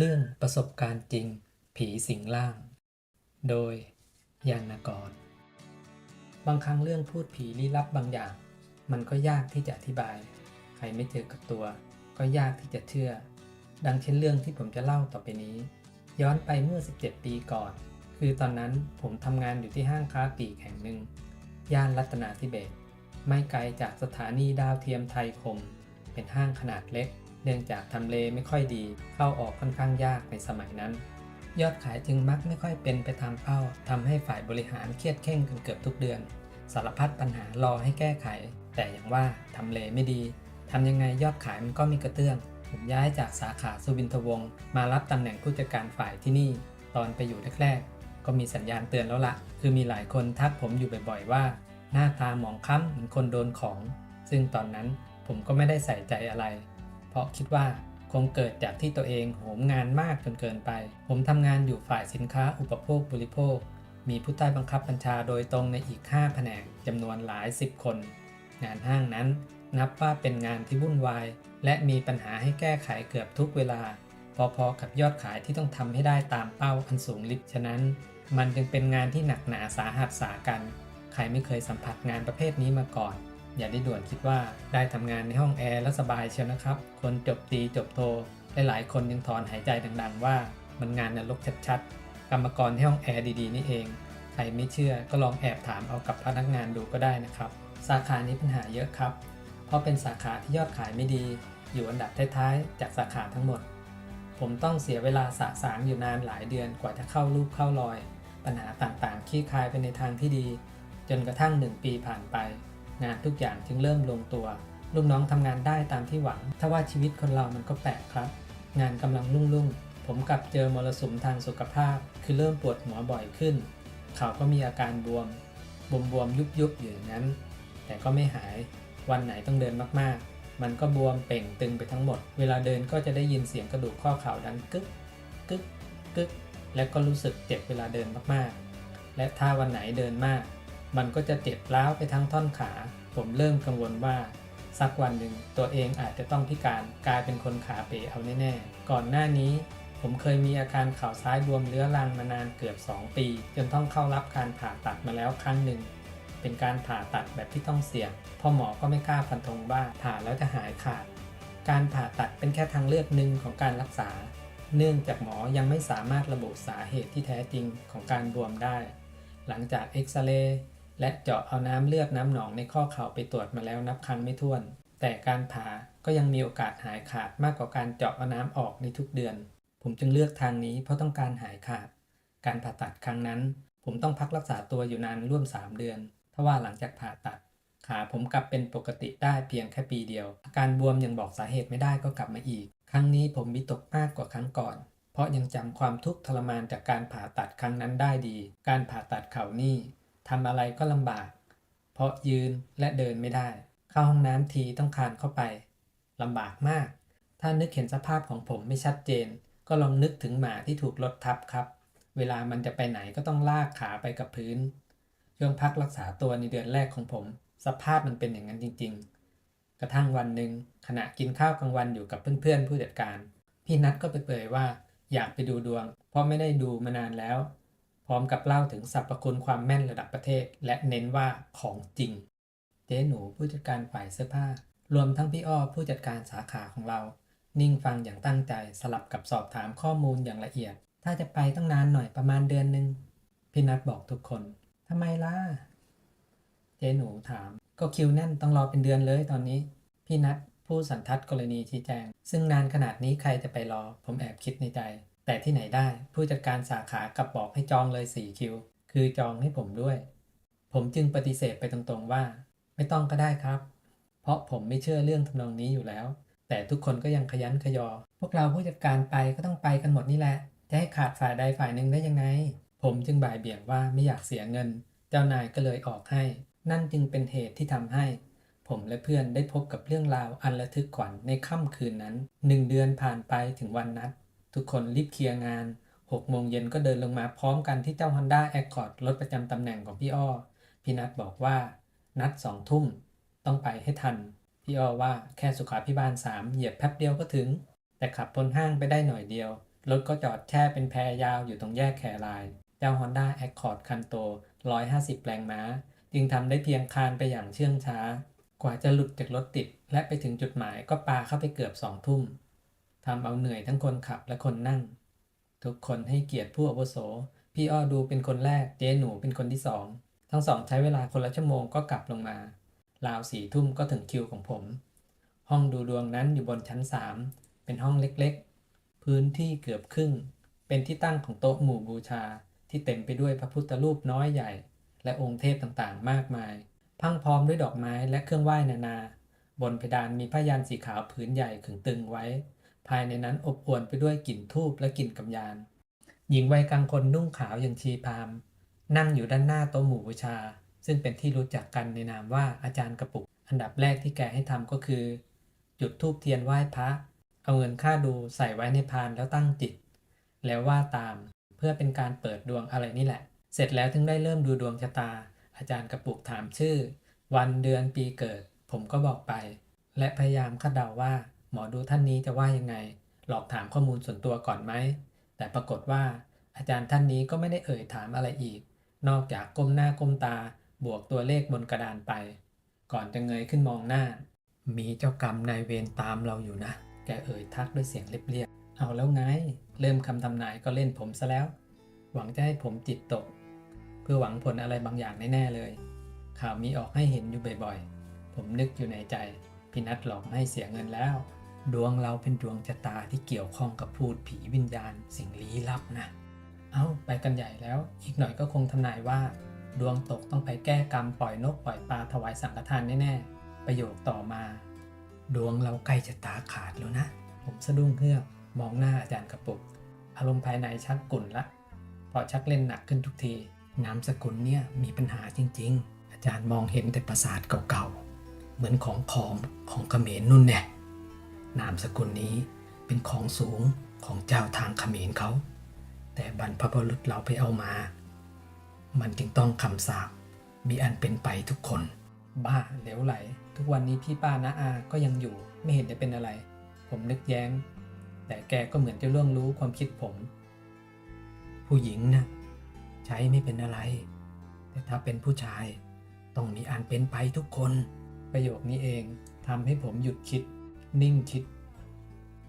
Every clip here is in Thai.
เรื่องประสบการณ์จริง ผีสิงร่าง โดยยานากร บางครั้งเรื่องพูดผีลี้ลับบางอย่าง มันก็ยากที่จะอธิบาย ใครไม่เจอกับตัว ก็ยากที่จะเชื่อ ดังเช่นเรื่องที่ผมจะเล่าต่อไปนี้ ย้อนไปเมื่อ 17 ปีก่อน คือตอนนั้นผมทำงานอยู่ที่ห้างค้าปลีกแห่งหนึ่ง ย่านรัตนาธิเบศไม่ไกลจากสถานีดาวเทียมไทยคม เป็นห้างขนาดเล็ก เนื่องจากทำเลไม่ค่อยดี เข้าออกค่อนข้างยากในสมัยนั้น ยอดขายจึงมักไม่ค่อยเป็นไปตามเป้าทำให้ฝ่ายบริหารเครียดเข่งกันเกือบทุกเดือน สารพัดปัญหารอให้แก้ไข แต่อย่างว่าทำเลไม่ดีทำยังไงยอดขายมันก็มีกระเตื้องผมย้ายจากสาขาสุวินทวงศ์มารับตำแหน่งผู้จัดการฝ่ายที่นี่ ตอนไปอยู่แรกๆ ก็มีสัญญาณเตือนแล้วละคือมีหลายคนทักผมอยู่บ่อยๆว่า หน้าตาหมองคล้ำเหมือนคนโดนของ ซึ่งตอนนั้นผมก็ไม่ได้ใส่ใจอะไร ราะคิดว่าคงเกิดจากที่ตัวเองโหมงานมากจนเกินไป ผมทำงานอยู่ฝ่ายสินค้าอุปโภคบริโภค มีผู้ใต้บังคับบัญชาโดยตรงในอีก 5 แผนกจำนวนหลายสิบคน งานห้างนั้นนับว่าเป็นงานที่วุ่นวาย และมีปัญหาให้แก้ไขเกือบทุกเวลา พอๆกับยอดขายที่ต้องทำให้ได้ตามเป้าอันสูงลิบฉะนั้น มันจึงเป็นงานที่หนักหนาสาหัสสากัน ใครไม่เคยสัมผัสงานประเภทนี้มาก่อน อย่าได้ด่วนคิดว่าได้ทำงานในห้องแอร์แล้วสบายเชียวนะครับ คนจบตีจบโทหลายๆคนยังถอนหายใจดังๆ ว่ามันงานนรกชัดๆ กรรมกรที่ห้องแอร์ดีๆ นี่เอง ใครไม่เชื่อก็ลองแอบถามเอากับพนักงานดูก็ได้นะครับ สาขานี้ปัญหาเยอะครับ เพราะเป็นสาขาที่ยอดขายไม่ดี อยู่อันดับท้ายๆ จากสาขาทั้งหมด ผมต้องเสียเวลาสะสางอยู่นานหลายเดือนกว่าจะเข้ารูปเข้ารอย ปัญหาต่างๆคลี่คลายไปในทางที่ดี จนกระทั่งหนึ่งปีผ่านไป งานทุกอย่างจึงเริ่มลงตัวลูกน้องทำงานได้ตามที่หวัง ถ้าว่าชีวิตคนเรามันก็แปลกครับ งานกำลังรุ่งรุ่งผมกลับเจอมรสุมทางสุขภาพ คือเริ่มปวดหัวบ่อยขึ้น เขาก็มีอาการบวม บวมบวมยุบยุบอยู่างนั้น แต่ก็ไม่หาย วันไหนต้องเดินมากๆ มันก็บวมเป่งตึงไปทั้งหมด เวลาเดินก็จะได้ยินเสียงกระดูกข้อเข่าดังกึกกึกกึก และก็รู้สึกเจ็บเวลาเดินมากๆ และถ้าวันไหนเดินมาก มันก็จะเจ็บร้าวไปทั้งท่อนขา ผมเริ่มกังวลว่าสักวันหนึ่งตัวเองอาจจะต้องพิการกลายเป็นคนขาเป๋เอาแน่ๆ ก่อนหน้านี้ ผมเคยมีอาการเข่าซ้ายบวมเรื้อรังมานานเกือบ 2 ปี จนต้องเข้ารับการผ่าตัดมาแล้วครั้งหนึ่ง เป็นการผ่าตัดแบบที่ต้องเสี่ยงพ่อหมอก็ไม่กล้าฟันธงว่าผ่าแล้วจะหายขาด การผ่าตัดเป็นแค่ทางเลือกหนึ่งของการรักษา เนื่องจากหมอยังไม่สามารถระบุสาเหตุที่แท้จริงของการบวมได้ หลังจากเอ็กซเรย์ และเจาะเอาน้ำเลือดน้ำหนองในข้อเข่าไปตรวจมาแล้วนับครั้งไม่ถ้วน แต่การผ่าก็ยังมีโอกาสหายขาดมากกว่าการเจาะเอาน้ำออกในทุกเดือน ผมจึงเลือกทางนี้เพราะต้องการหายขาด การผ่าตัดครั้งนั้น ผมต้องพักรักษาตัวอยู่นานร่วม 3 เดือนทว่าหลังจากผ่าตัด ขาผมกลับเป็นปกติได้เพียงแค่ปีเดียว อาการบวมยังบอกสาเหตุไม่ได้ก็กลับมาอีก ครั้งนี้ผมวิตกมากกว่าครั้งก่อน เพราะยังจำความทุกข์ทรมานจากการผ่าตัดครั้งนั้นได้ดี การผ่าตัดเข่านี่ ทำอะไรก็ลำบาก เพราะยืนและเดินไม่ได้ เข้าห้องน้ำทีต้องคานเข้าไปลำบากมาก ถ้านึกเห็นสภาพของผมไม่ชัดเจน ก็ลองนึกถึงหมาที่ถูกรถทับครับ เวลามันจะไปไหนก็ต้องลากขาไปกับพื้นช่วงพักรักษาตัวในเดือนแรกของผม สภาพมันเป็นอย่างนั้นจริง ๆ กระทั่งวันหนึ่งขณะกินข้าวกลางวันอยู่กับเพื่อนๆ ผู้จัดการ พี่นัทก็ไปเผยว่าอยากไปดูดวง เพราะไม่ได้ดูมานานแล้ว พร้อมกับเล่าถึงสรรพคุณความแม่นระดับประเทศ และเน้นว่าของจริง เจ๊หนูผู้จัดการฝ่ายเสื้อผ้า รวมทั้งพี่อ้อผู้จัดการสาขาของเรา นิ่งฟังอย่างตั้งใจสลับกับสอบถามข้อมูลอย่างละเอียด ถ้าจะไปต้องนานหน่อยประมาณเดือนหนึ่งพี่นัทบอกทุกคนทำไมล่ะ เจ๊หนูถาม ก็คิวแน่นต้องรอเป็นเดือนเลยตอนนี้ พี่นัทผู้สันทัดกรณีชี้แจง ซึ่งนานขนาดนี้ใครจะไปรอ ผมแอบคิดในใจ แต่ที่ไหนได้ผู้จัดการสาขากลับบอกให้จองเลย 4 คิว คือจองให้ผมด้วย ผมจึงปฏิเสธไปตรงๆว่า ไม่ต้องก็ได้ครับ เพราะผมไม่เชื่อเรื่องทำนองนี้อยู่แล้ว แต่ทุกคนก็ยังขยันขยอ พวกเราผู้จัดการไปก็ต้องไปกันหมดนี่แหละ จะให้ขาดฝ่ายใดฝ่ายหนึ่งได้ยังไง ผมจึงบ่ายเบี่ยงว่าไม่อยากเสียเงิน เจ้านายก็เลยออกให้ นั่นจึงเป็นเหตุที่ทำให้ ผมและเพื่อนได้พบกับเรื่องราวอันระทึกขวัญในค่ำคืนนั้นหนึ่งเดือนผ่านไปถึงวันนัด ทุกคนรีบเคลียร์งาน 6 โมงเย็นก็เดินลงมาพร้อมกันที่เจ้า Honda Accord รถประจำตำแหน่งของพี่อ้อ พี่นัทบอกว่า นัดสองทุ่ม ต้องไปให้ทัน พี่อ้อว่าแค่สุขาพิบาล 3 เหยียบแป๊บเดียวก็ถึง แต่ขับพ้นห้างไปได้หน่อยเดียว รถก็จอดแช่เป็นแพรยาวอยู่ตรงแยกแคราย เจ้า Honda Accord คันโต 150 แรงม้า จึงทำได้เพียงคานไปอย่างเชื่องช้ากว่าจะหลุดจากรถติด และไปถึงจุดหมายก็ปาเข้าไปเกือบสองทุ่ม ทำเอาเหนื่อยทั้งคนขับและคนนั่ง ทุกคนให้เกียรติผู้อาวุโส พี่อ้อดูเป็นคนแรก เจ๊หนูเป็นคนที่สอง ทั้งสองใช้เวลาคนละชั่วโมงก็กลับลงมา ราวสี่ทุ่มก็ถึงคิวของผม ห้องดูดวงนั้นอยู่บนชั้นสามเป็นห้องเล็กๆ พื้นที่เกือบครึ่ง เป็นที่ตั้งของโต๊ะหมู่บูชา ที่เต็มไปด้วยพระพุทธรูปน้อยใหญ่ และองค์เทพต่างๆ มากมาย พังพร้อมด้วยดอกไม้และเครื่องไหว้นานา บนเพดานมีผ้ายันสีขาวผืนใหญ่ขึงตึงไว้ ภายในนั้นอบอวลไปด้วยกลิ่นทูบและกลิ่นกำยาน หญิงวัยกลางคนนุ่งขาวอย่างชีพาม นั่งอยู่ด้านหน้าโต๊ะหมู่บูชา ซึ่งเป็นที่รู้จักกันในนามว่าอาจารย์กระปุก อันดับแรกที่แกให้ทำก็คือ จุดธูปเทียนไหว้พระ เอาเงินค่าดูใส่ไว้ในพานแล้วตั้งจิต แล้วว่าตามเพื่อเป็นการเปิดดวงอะไรนี่แหละ เสร็จแล้วถึงได้เริ่มดูดวงชะตา อาจารย์กระปุกถามชื่อ วันเดือนปีเกิด ผมก็บอกไป และพยายามคาดเดาว่า หมอดูท่านนี้จะว่ายังไง หลอกถามข้อมูลส่วนตัวก่อนไหม แต่ปรากฏว่า อาจารย์ท่านนี้ก็ไม่ได้เอ่ยถามอะไรอีก นอกจากก้มหน้าก้มตา บวกตัวเลขบนกระดานไป ก่อนจะเงยขึ้นมองหน้า มีเจ้ากรรมนายเวรตามเราอยู่นะ แกเอ่ยทักด้วยเสียงเรียบๆ เอาแล้วไง เริ่มคำทำนายก็เล่นผมซะแล้ว หวังจะให้ผมจิตตก เพื่อหวังผลอะไรบางอย่างแน่ๆเลย ข่าวมีออกให้เห็นอยู่บ่อยๆ ผมนึกอยู่ในใจ พี่นัดหลอกให้เสียเงินแล้ว ดวงเราเป็นดวงชะตาที่เกี่ยวข้องกับพูดผีวิญญาณสิ่งลี้ลับนะ เอาไปกันใหญ่แล้ว อีกหน่อยก็คงทำนายว่า ดวงตกต้องไปแก้กรรมปล่อยนกปล่อยปลาถวายสังฆทานแน่ๆ ประโยคต่อมา ดวงเราใกล้จะตาขาดแล้วนะ ผมสะดุ้งเฮือกมองหน้าอาจารย์กระปุก อารมณ์ภายในชักกุ่นละ พอชักเล่นหนักขึ้นทุกทีนามสกุลเนี่ยมีปัญหาจริง ๆ อาจารย์มองเห็นแต่ปราสาทเก่าๆ เหมือนของขอมของเขมรนุ่นแน่นามสกุลนี้เป็นของสูงของเจ้าทางเขมรเขา แต่บรรพบุรุษเราไปเอามา มันจึงต้องคำสาปมีอันเป็นไปทุกคน บ้าเหลวไหล ทุกวันนี้พี่ป้าน้าอาก็ยังอยู่ไม่เห็นจะเป็นอะไร ผมนึกแย้ง แต่แกก็เหมือนจะล่วงรู้ความคิดผม ผู้หญิงนะใช้ไม่เป็นอะไร แต่ถ้าเป็นผู้ชายต้องมีอันเป็นไปทุกคน ประโยคนี้เองทำให้ผมหยุดคิด นิ่งคิด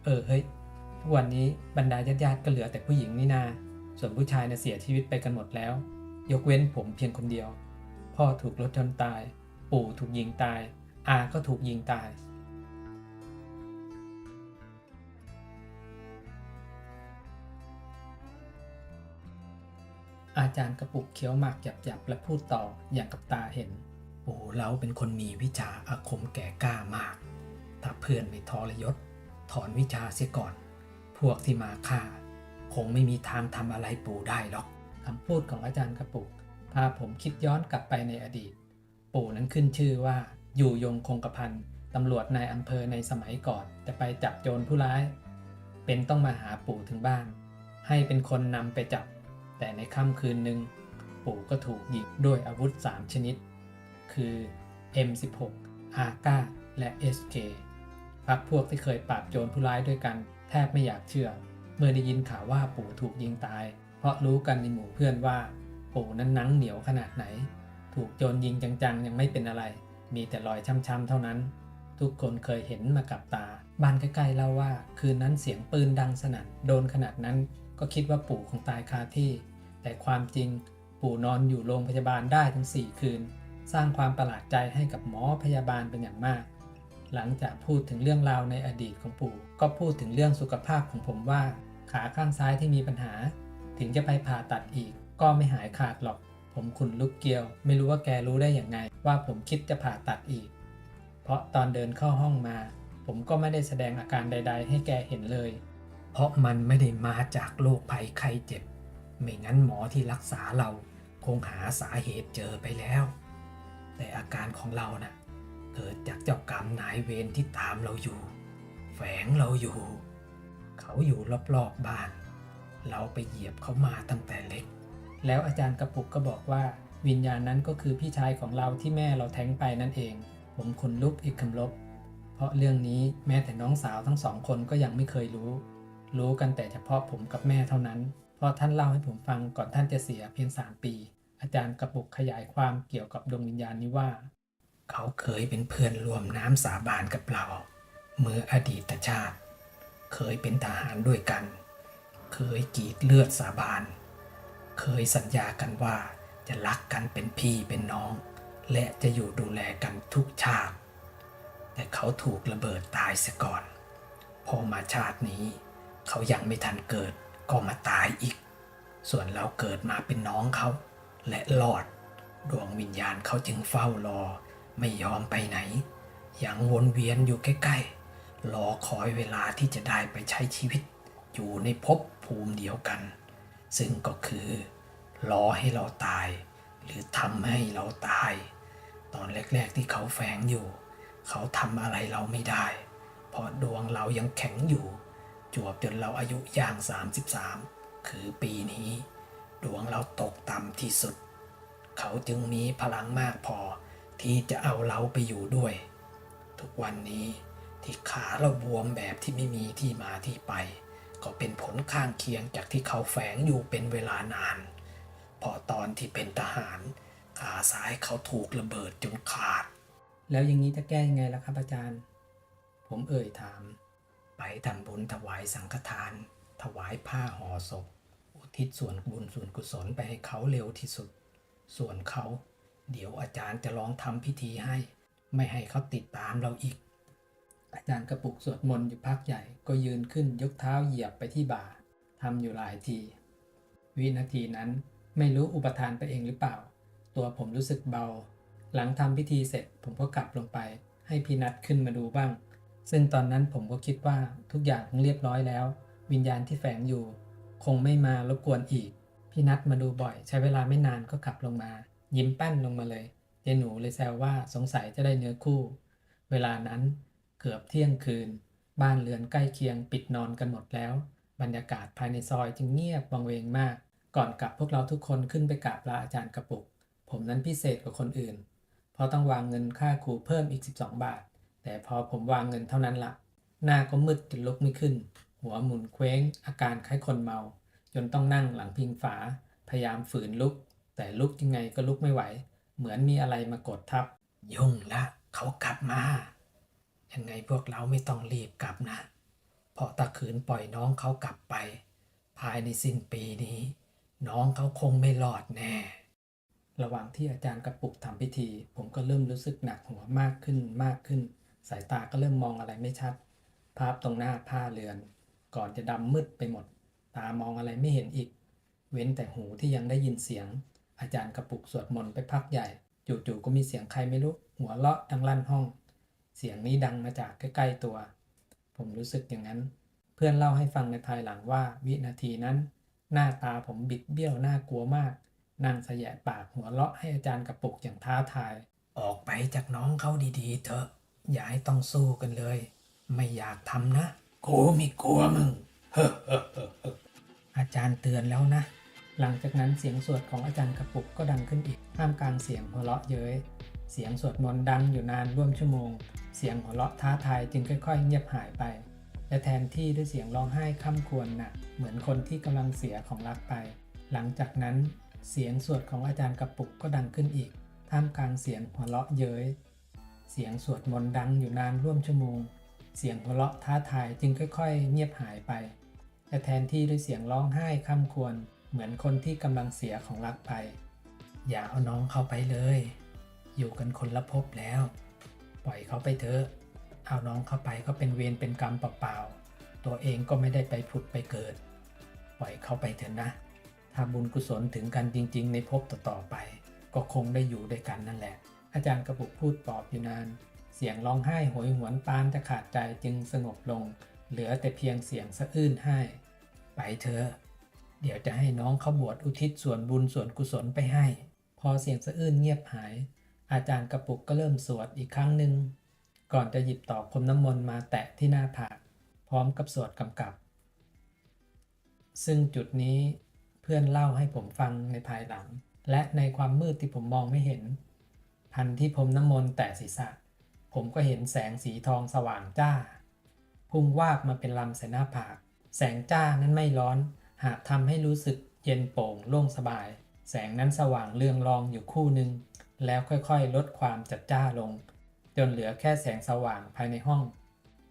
เออเฮ้ยทุกวันนี้บรรดาญาติๆก็เหลือแต่ผู้หญิงนี่นา ส่วนผู้ชายน่ะเสียชีวิตไปกันหมดแล้ว ยกเว้นผมเพียงคนเดียว พ่อถูกรถชนตาย ปู่ถูกยิงตาย อาก็ถูกยิงตาย อาจารย์กระปุกเคี้ยวหมากหยับๆและพูดต่ออย่างกับตาเห็น ปู่เราเป็นคนมีวิชาอาคมแก่กล้ามาก ถ้าเพื่อนไม่ทรยศ ถอนวิชาเสียก่อน พวกที่มาฆ่า คงไม่มีทางทำอะไรปู่ได้หรอกคำพูดของอาจารย์กระปุกพาผมคิดย้อนกลับไปในอดีต ปู่นั้นขึ้นชื่อว่าอยู่ยงคงกระพันตำรวจนายอำเภอในสมัยก่อนจะไปจับโจรผู้ร้าย เป็นต้องมาหาปู่ถึงบ้าน ให้เป็นคนนำไปจับ แต่ในค่ำคืนหนึ่ง ปู่ก็ถูกยิงด้วยอาวุธ3ชนิด คือ M16 AK และ SK พักพวกที่เคยปราบโจรผู้ร้ายด้วยกันแทบไม่อยากเชื่อ เมื่อได้ยินข่าวว่าปู่ถูกยิงตาย เพราะรู้กันในหมู่เพื่อนว่า ปู่นั้นหนังเหนียวขนาดไหน ถูกโจรยิงจังๆ ยังไม่เป็นอะไร มีแต่รอยช้ำๆเท่านั้น ทุกคนเคยเห็นมากับตา บ้านใกล้ๆเล่าว่า คืนนั้นเสียงปืนดังสนั่นโดนขนาดนั้นก็คิดว่าปู่คงตายคาที่ แต่ความจริง ปู่นอนอยู่โรงพยาบาลได้ทั้ง4คืน สร้างความประหลาดใจให้กับหมอพยาบาลเป็นอย่างมาก หลังจากพูดถึงเรื่องราวในอดีตของปู่ ก็พูดถึงเรื่องสุขภาพของผมว่า ขาข้างซ้ายที่มีปัญหา ถึงจะไปผ่าตัดอีก ก็ไม่หายขาดหรอก ผมขุนลุกเกียว ไม่รู้ว่าแกรู้ได้อย่างไง ว่าผมคิดจะผ่าตัดอีก เพราะตอนเดินเข้าห้องมา ผมก็ไม่ได้แสดงอาการใด ๆ ให้แกเห็นเลย เพราะมันไม่ได้มาจากโรคภัยไข้เจ็บ ไม่งั้นหมอที่รักษาเรา คงหาสาเหตุเจอไปแล้ว แต่อาการของเรานะ่ะเกิดจากเจ้ากรรมนายเวรที่ตามเราอยู่ แฝงเราอยู่ เขาอยู่รอบๆบบ้าน เราไปเหยียบเขามาตั้งแต่เล็ก แล้วอาจารย์กระปุกก็บอกว่า วิญญาณนั้นก็คือพี่ชายของเราที่แม่เราแท้งไปนั่นเอง ผมขนลุกอีกคำลบ เพราะเรื่องนี้แม้แต่น้องสาวทั้งสองคนก็ยังไม่เคยรู้ รู้กันแต่เฉพาะผมกับแม่เท่านั้น เพราะท่านเล่าให้ผมฟังก่อนท่านจะเสียเพียงสามปี อาจารย์กระปุกขยายความเกี่ยวกับดวงวิญญาณนี้ว่า เขาเคยเป็นเพื่อนร่วมน้ำสาบานกับเรา เมื่ออดีตชาติ เคยเป็นทหารด้วยกัน เคยกีดเลือดสาบาน เคยสัญญากันว่าจะรักกันเป็นพี่เป็นน้อง และจะอยู่ดูแลกันทุกชาติ แต่เขาถูกระเบิดตายเสียก่อน พอมาชาตินี้ เขายังไม่ทันเกิดก็มาตายอีก ส่วนเราเกิดมาเป็นน้องเขา และรอด ดวงวิญญาณเขาจึงเฝ้ารอ ไม่ยอมไปไหน ยังวนเวียนอยู่ใกล้ๆ รอคอยเวลาที่จะได้ไปใช้ชีวิต อยู่ในภพภูมิเดียวกัน ซึ่งก็คือ รอให้เราตาย หรือทำให้เราตาย ตอนแรก ๆที่เขาแฝงอยู่ เขาทำอะไรเราไม่ได้ เพราะดวงเรายังแข็งอยู่ จวบจนเราอายุย่าง 33 คือปีนี้ ดวงเราตกต่ำที่สุด เขาจึงมีพลังมากพอที่จะเอาเราไปอยู่ด้วย ทุกวันนี้ที่ขาเราบวมแบบที่ไม่มีที่มาที่ไป ก็เป็นผลข้างเคียงจากที่เขาแฝงอยู่เป็นเวลานาน พอตอนที่เป็นทหาร ขาซ้ายเขาถูกระเบิดจนขาด แล้วอย่างนี้จะแก้ยังไงล่ะครับอาจารย์ ผมเอ่ยถาม ไปทำบุญถวายสังฆทาน ถวายผ้าห่อศพ อุทิศส่วนบุญส่วนกุศลไปให้เขาเร็วที่สุด ส่วนเขา เดี๋ยวอาจารย์จะลองทำพิธีให้ ไม่ให้เขาติดตามเราอีก อาจารย์กระปุกสวดมนต์อยู่พักใหญ่ก็ยืนขึ้นยกเท้าเหยียบไปที่บ่าทำอยู่หลายที วินาทีนั้นไม่รู้อุปทานไปเองหรือเปล่า ตัวผมรู้สึกเบา หลังทำพิธีเสร็จผมก็กลับลงไปให้พี่นัดขึ้นมาดูบ้าง ซึ่งตอนนั้นผมก็คิดว่าทุกอย่างคงเรียบร้อยแล้ว วิญญาณที่แฝงอยู่ คงไม่มารบกวนอีก พี่นัดมาดูบ่อย ใช้เวลาไม่นานก็กลับลงมา ยิ้มแป้นลงมาเลยเจหนูเลยแซวว่าสงสัยจะได้เนื้อคู่ เวลานั้นเกือบเที่ยงคืน บ้านเรือนใกล้เคียงปิดนอนกันหมดแล้ว บรรยากาศภายในซอยจึงเงียบวังเวงมาก ก่อนกลับพวกเราทุกคนขึ้นไปกราบลาอาจารย์กระปุก ผมนั้นพิเศษกว่าคนอื่น เพราะต้องวางเงินค่าครูเพิ่มอีก 12 บาท แต่พอผมวางเงินเท่านั้นละหน้าก็มืดจนลุกไม่ขึ้น หัวหมุนเคว้ง อาการคล้ายคนเมา จนต้องนั่งหลังพิงฝา พยายามฝืนลุก แต่ลุกยังไงก็ลุกไม่ไหว เหมือนมีอะไรมากดทับ ยุ่งละเขากลับมา ยังไงพวกเราไม่ต้องรีบกลับนะ เพราะถ้าขืนปล่อยน้องเขากลับไป ภายในสิ้นปีนี้ น้องเขาคงไม่รอดแน่ ระหว่างที่อาจารย์กระปุกทำพิธี ผมก็เริ่มรู้สึกหนักหัวมากขึ้นมากขึ้น สายตาก็เริ่มมองอะไรไม่ชัด ภาพตรงหน้าผ้าเรือน ก่อนจะดำมืดไปหมด ตามองอะไรไม่เห็นอีก เว้นแต่หูที่ยังได้ยินเสียง อาจารย์กระปุกสวดมนต์ไปพักใหญ่ จู่ๆก็มีเสียงใครไม่รู้ หัวเราะดังลั่นห้อง เสียงนี้ดังมาจากใกล้ๆตัว ผมรู้สึกอย่างนั้น เพื่อนเล่าให้ฟังในภายหลังว่า วินาทีนั้น หน้าตาผมบิดเบี้ยวน่ากลัวมากนั่งเสยะปากหัวเราะให้อาจารย์กระปุกอย่างท้าทาย ออกไปจากน้องเขาดีๆเถอะอย่าให้ต้องสู้กันเลย ไม่อยากทำนะ กูไม่กลัวมึง อาจารย์เตือนแล้วนะ หลังจากนั้นเสียงสวดของอาจารย์กระปุกก็ดังขึ้นอีกท่ามกลางเสียงหัวเราะเย้ย เสียงสวดมนต์ดังอยู่นานร่วมชั่วโมง เสียงหัวเราะท้าทายจึงค่อยๆ เงียบหายไป และแทนที่ด้วยเสียงร้องไห้ค่ำควรหนักเหมือนคนที่กำลังเสียของรักไป หลังจากนั้นเสียงสวดของอาจารย์กระปุกก็ดังขึ้นอีก ท่ามกลางเสียงหัวเราะเย้ย เสียงสวดมนต์ดังอยู่นานร่วมชั่วโมง เสียงหัวเราะท้าทายจึงค่อย ๆ เงียบหายไปและแทนที่ด้วยเสียงร้องไห้ค่ำควรเหมือนคนที่กำลังเสียของรักไป อย่าเอาน้องเข้าไปเลย อยู่กันคนละภพแล้ว ปล่อยเขาไปเถอะ เอาน้องเข้าไปก็เป็นเวรเป็นกรรมเปล่าๆ ตัวเองก็ไม่ได้ไปผุดไปเกิด ปล่อยเขาไปเถอะนะถ้าบุญกุศลถึงกันจริง ๆ ในภพต่อๆไป ก็คงได้อยู่ด้วยกันนั่นแหละ อาจารย์กระปุกพูดปลอบอยู่นาน เสียงร้องไห้โหยหวนปานจะขาดใจจึงสงบลง เหลือแต่เพียงเสียงสะอื้นให้ ไปเถอเดี๋ยวจะให้น้องเขาบวชอุทิศส่วนบุญส่วนกุศลไปให้ พอเสียงสะอื้นเงียบหาย อาจารย์กระปุกก็เริ่มสวดอีกครั้งหนึ่ง ก่อนจะหยิบต่อพรมน้ำมนต์มาแตะที่หน้าผากพร้อมกับสวดกำกับ ซึ่งจุดนี้เพื่อนเล่าให้ผมฟังในภายหลัง และในความมืดที่ผมมองไม่เห็น ทันที่พรมน้ำมนต์แตะศีรษะ ผมก็เห็นแสงสีทองสว่างจ้า พุ่งวาบมาเป็นลำใส่หน้าผาก แสงจ้านั้นไม่ร้อน หากทำให้รู้สึกเย็นโปร่งโล่งสบาย แสงนั้นสว่างเรืองรองอยู่คู่หนึ่ง แล้วค่อยๆ ลดความจัดจ้าลง จนเหลือแค่แสงสว่างภายในห้อง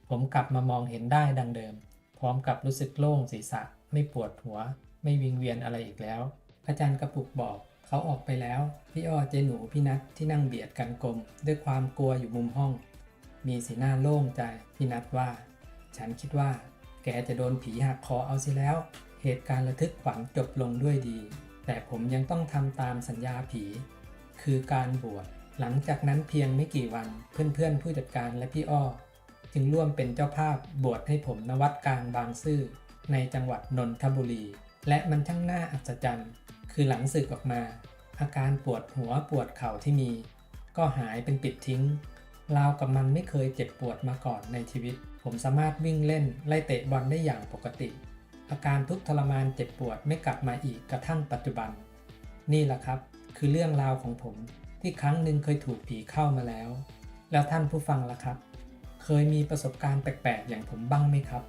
ผมกลับมามองเห็นได้ดังเดิม พร้อมกับรู้สึกโล่งศีรษะ ไม่ปวดหัว ไม่วิงเวียนอะไรอีกแล้ว อาจารย์กระปุกบอก เขาออกไปแล้ว พี่อ้อเจหนูพี่นัทที่นั่งเบียดกันกลม ด้วยความกลัวอยู่มุมห้อง มีสีหน้าโล่งใจพี่นัทว่า ฉันคิดว่า แกจะโดนผีหักคอเอาสิแล้ว เหตุการณ์ระทึกขวัญจบลงด้วยดี แต่ผมยังต้องทำตามสัญญาผี คือการบวชหลังจากนั้นเพียงไม่กี่วันเพื่อนๆ ผู้จัดการและพี่อ้อ จึงร่วมเป็นเจ้าภาพบวชให้ผมณวัดกลางบางซื่อในจังหวัดนนทบุรี และมันช่างน่าอัศจรรย์ คือหลังสึกออกมา อาการปวดหัวปวดเข่าที่มี ก็หายเป็นปิดทิ้งราวกับมันไม่เคยเจ็บปวดมาก่อนในชีวิต ผมสามารถวิ่งเล่นไล่เตะบอลได้อย่างปกติ อาการทุกทรมานเจ็บปวดไม่กลับมาอีกกระทั่งปัจจุบัน นี่แหละครับ คือเรื่องราวของผมที่ครั้งหนึ่งเคยถูกผีเข้ามาแล้ว แล้วท่านผู้ฟังล่ะครับ เคยมีประสบการณ์แปลกๆอย่างผมบ้างไหมครับ